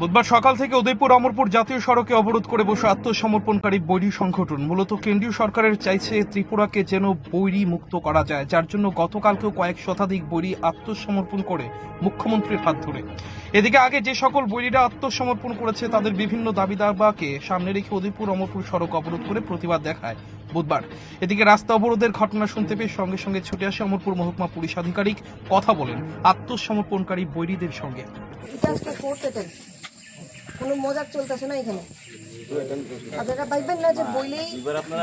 বুধবার সকাল থেকে উদয়পুর অমরপুর জাতীয় সড়কে অবরোধ করে বসে আত্মসমর্পণকারী বৈরী সংগঠন। মূলত কেন্দ্রীয় সরকারের চাইছে ত্রিপুরাকে যেন বৈরী মুক্ত করা যায়, যার জন্য গতকালকেও কয়েক শতাধিক বৈরী আত্মসমর্পণ করে মুখ্যমন্ত্রীর হাত ধরে। এদিকে আগে যে সকল বৈরীরা আত্মসমর্পণ করেছে, তাদের বিভিন্ন দাবি দাবাকে সামনে রেখে উদয়পুর অমরপুর সড়ক অবরোধ করে প্রতিবাদ দেখায় বুধবার। এদিকে রাস্তা অবরোধের ঘটনা শুনতে পেয়ে সঙ্গে সঙ্গে ছুটে আসে অমরপুর মহকুমা পুলিশ আধিকারিক। কথা বলেন আত্মসমর্পণকারী বৈরীদের সঙ্গে। এটা আজকে করতে কোনো মজাক চলতেছে না এখানে। আপনারা ভাববেন না যে বইলেই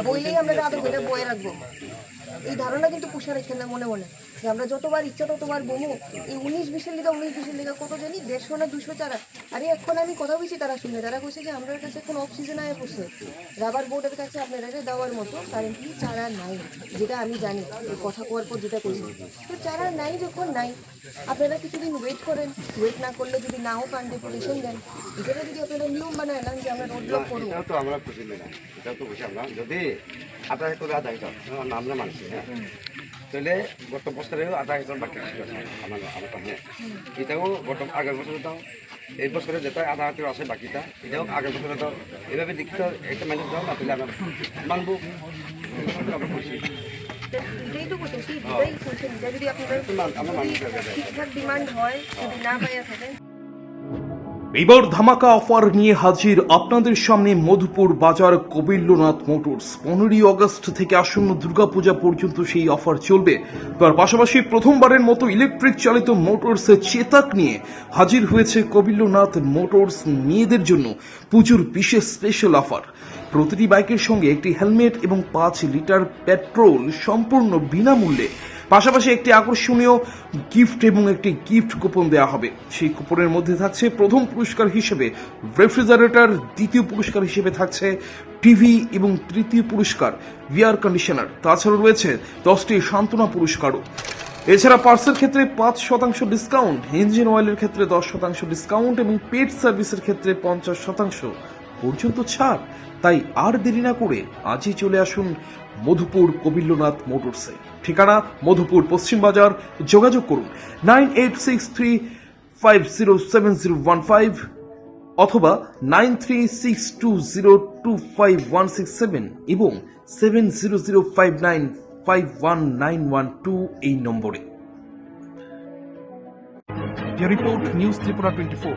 বইলেই আমরা আদর করে বয়ে রাখব। এই ধারণা কিন্তু পুষে রেখে না মনে মনে। যে আমরা যতবার ইচ্ছা ততবার বমু এই উনিশ বিশের লিগা উনিশ বিশের লিগা কত জানি? দেড়শো না দুশো চারা। আরে এখন আমি কথা বলছি, তারা শুনে তারা কইছে যে আমার কাছে এখন অফ সিজন আয় বসে রাবার বোর্ডের কাছে আপনারা এটা দেওয়ার মতো কারেন্টলি চারা নাই, যেটা আমি জানি কথা কোয়ার পর যেটা কইছি তো চারা নাই যখন, নাই। আপনারা কিছুদিন ওয়েট করেন। ওয়েট না করলে যদি নাও পান ডেপুটেশন দেন। যেটা যদি আপনারা নিয়ম বানায় নেন যে আমরা রোড ব্লক করব। এটাও তো আমরা খুশি না। এটাও তো খুশি আমরা। যদি আধা হেক্টর আধা হেক্টর আমরা মানছি হ্যাঁ। তাহলে গত বছরেও আধা হেক্টর বাকি ছিল। আমার আমার কাছে এটাও গত আগের বছরে দাও। এই বছরে যেটা আধা হেক্টর আছে বাকিটা এটাও আগের বছরে দাও। এভাবে দেখতে একটা মেনে দাও না তাহলে আমরা মানবো। আমরা তো আপনাদের আমরা যদি ঠিকঠাক ডিমান্ড হয় যদি না পাইয়া থাকেন এবার ধামাকা অফার নিয়ে হাজির আপনাদের সামনে মধুপুর বাজার কবিল্যনাথ মোটরস। পনেরোই অগস্ট থেকে আসন্ন দুর্গাপূজা পর্যন্ত সেই অফার চলবে। তার পাশাপাশি প্রথমবারের মতো ইলেকট্রিক চালিত মোটরস চেতাক নিয়ে হাজির হয়েছে কবিল্যনাথ মোটরস মেয়েদের জন্য পুজোর বিশেষ স্পেশাল অফার প্রতিটি বাইকের সঙ্গে একটি হেলমেট এবং পাঁচ লিটার পেট্রোল সম্পূর্ণ বিনামূল্যে পাশাপাশি একটি আকর্ষণীয় গিফট এবং একটি গিফট কুপন দেওয়া হবে। সেই কুপনের মধ্যে থাকছে প্রথম পুরস্কার হিসেবে রেফ্রিজারেটর দ্বিতীয় পুরস্কার হিসেবে থাকছে টিভি এবং তৃতীয় পুরস্কার এয়ার কন্ডিশনার তাছাড়া রয়েছে দশটি সান্ত্বনা পুরস্কারও। এছাড়া পার্সের ক্ষেত্রে পাঁচ শতাংশ ডিসকাউন্ট ইঞ্জিন অয়েলের ক্ষেত্রে দশ শতাংশ ডিসকাউন্ট এবং পেট সার্ভিসের ক্ষেত্রে পঞ্চাশ শতাংশ। পর্যন্ত ছাড়। তাই আর দেরি না করে আজই চলে আসুন মধুপুর কবিল্যনাথ মোটরসে ঠিকানা মধুপুর পশ্চিম বাজার। যোগাযোগ করুন nine eight six three five zero seven zero one five অথবা nine three six two zero two five one six seven এবং seven zero zero five nine five one nine one two এই নম্বরে। Report news Tripura twenty four.